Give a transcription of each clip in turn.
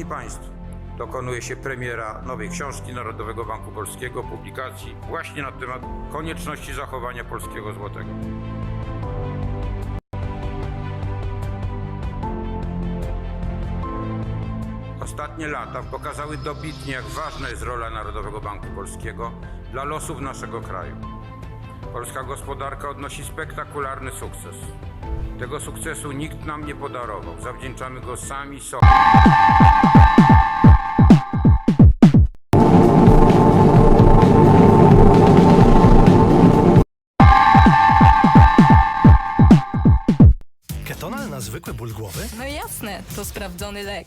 Szanowni Państwo, dokonuje się premiera nowej książki Narodowego Banku Polskiego, publikacji właśnie na temat konieczności zachowania polskiego złotego. Ostatnie lata pokazały dobitnie, jak ważna jest rola Narodowego Banku Polskiego dla losów naszego kraju. Polska gospodarka odnosi spektakularny sukces. Tego sukcesu nikt nam nie podarował. Zawdzięczamy go sami sobie. Ketonal na zwykły ból głowy? No jasne, to sprawdzony lek.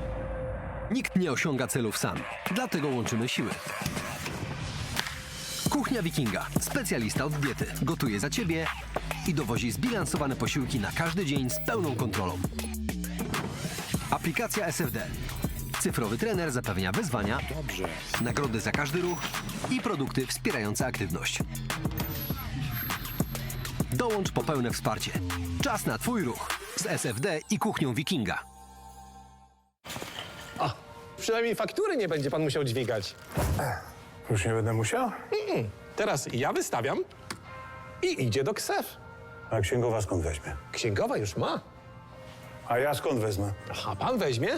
Nikt nie osiąga celów sam, dlatego łączymy siły. Kuchnia Wikinga. Specjalista od diety. Gotuje za ciebie i dowozi zbilansowane posiłki na każdy dzień z pełną kontrolą. Aplikacja SFD. Cyfrowy trener zapewnia wyzwania, nagrody za każdy ruch i produkty wspierające aktywność. Dołącz po pełne wsparcie. Czas na Twój ruch z SFD i Kuchnią Wikinga. Przynajmniej faktury nie będzie pan musiał dźwigać. Już nie będę musiał? Teraz ja wystawiam i idzie do KSEF. A księgowa skąd weźmie? Księgowa już ma. A ja skąd wezmę? A pan weźmie?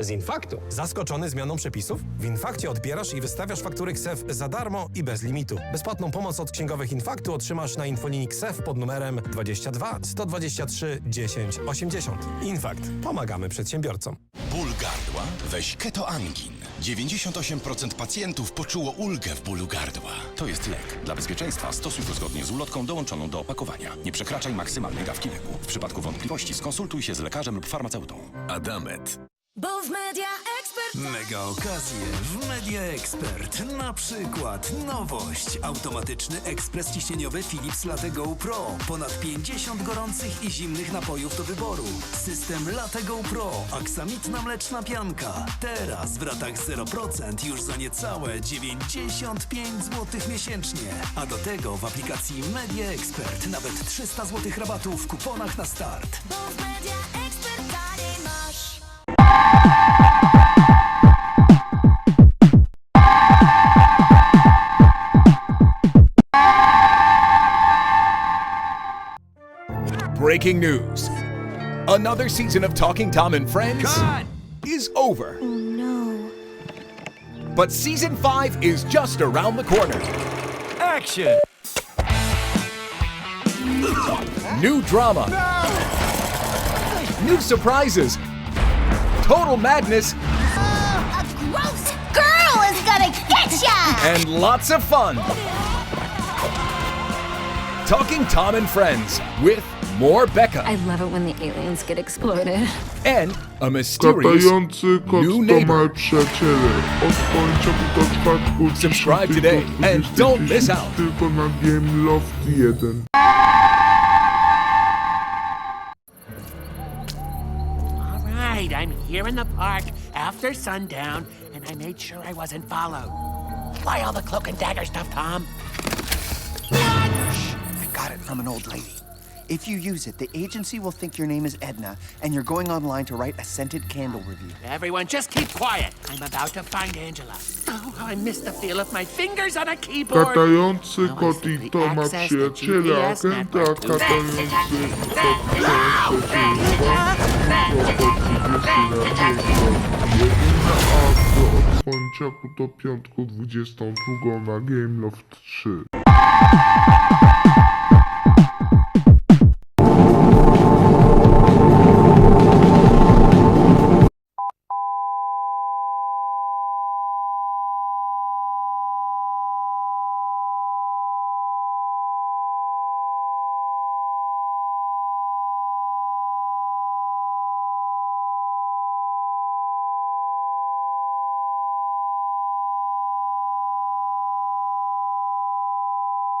Z infaktu. Zaskoczony zmianą przepisów? W Infakcie odbierasz i wystawiasz faktury KSEF za darmo i bez limitu. Bezpłatną pomoc od księgowych Infaktu otrzymasz na infolinii KSEF pod numerem 22 123 10 80. Infakt. Pomagamy przedsiębiorcom. Ból gardła? Weź Keto Angin. 98% pacjentów poczuło ulgę w bólu gardła. To jest lek. Dla bezpieczeństwa stosuj go zgodnie z ulotką dołączoną do opakowania. Nie przekraczaj maksymalnej dawki leku. W przypadku wątpliwości skonsultuj się z lekarzem lub farmaceutą. Adamet. Bo w Media Expert Mega okazje w Media Expert. Na przykład nowość. Automatyczny ekspres ciśnieniowy Philips Latte Go Pro. Ponad 50 gorących i zimnych napojów do wyboru. System Latte Go Pro. Aksamitna mleczna pianka. Teraz w ratach 0% już za niecałe 95 zł miesięcznie. A do tego w aplikacji Media Expert nawet 300 zł rabatu w kuponach na start. Bo w Media Expert Breaking news. Another season of Talking Tom and Friends is over. Oh no But season 5 is just around the corner. Action! New drama. No! New surprises. Total madness A gross girl is gonna get ya! and lots of fun. Oh, Talking Tom and Friends with more Becca I love it when the aliens get exploded. and a mysterious Latający kot new to neighbor. małe przyjaciele. Od poniedziałku do czwartku. Subscribe today and don't miss out. Tylko na Game Loft 1. All right, I'm here in the park after sundown, and I made sure I wasn't followed. Why all the cloak and dagger stuff, Tom? I got it from an old lady. If you use it, the agency will think your name is Edna and you're going online to write a scented candle review. Everyone, just keep quiet. I'm about to find Angela. Oh, how I miss the feel of my fingers on a keyboard. Katający Now I kot i simply to ma the przyjaciela. GPS Agenta network. katający kot Jedyna akcja od poniedziałku do piątku 22 na Game Loft 3.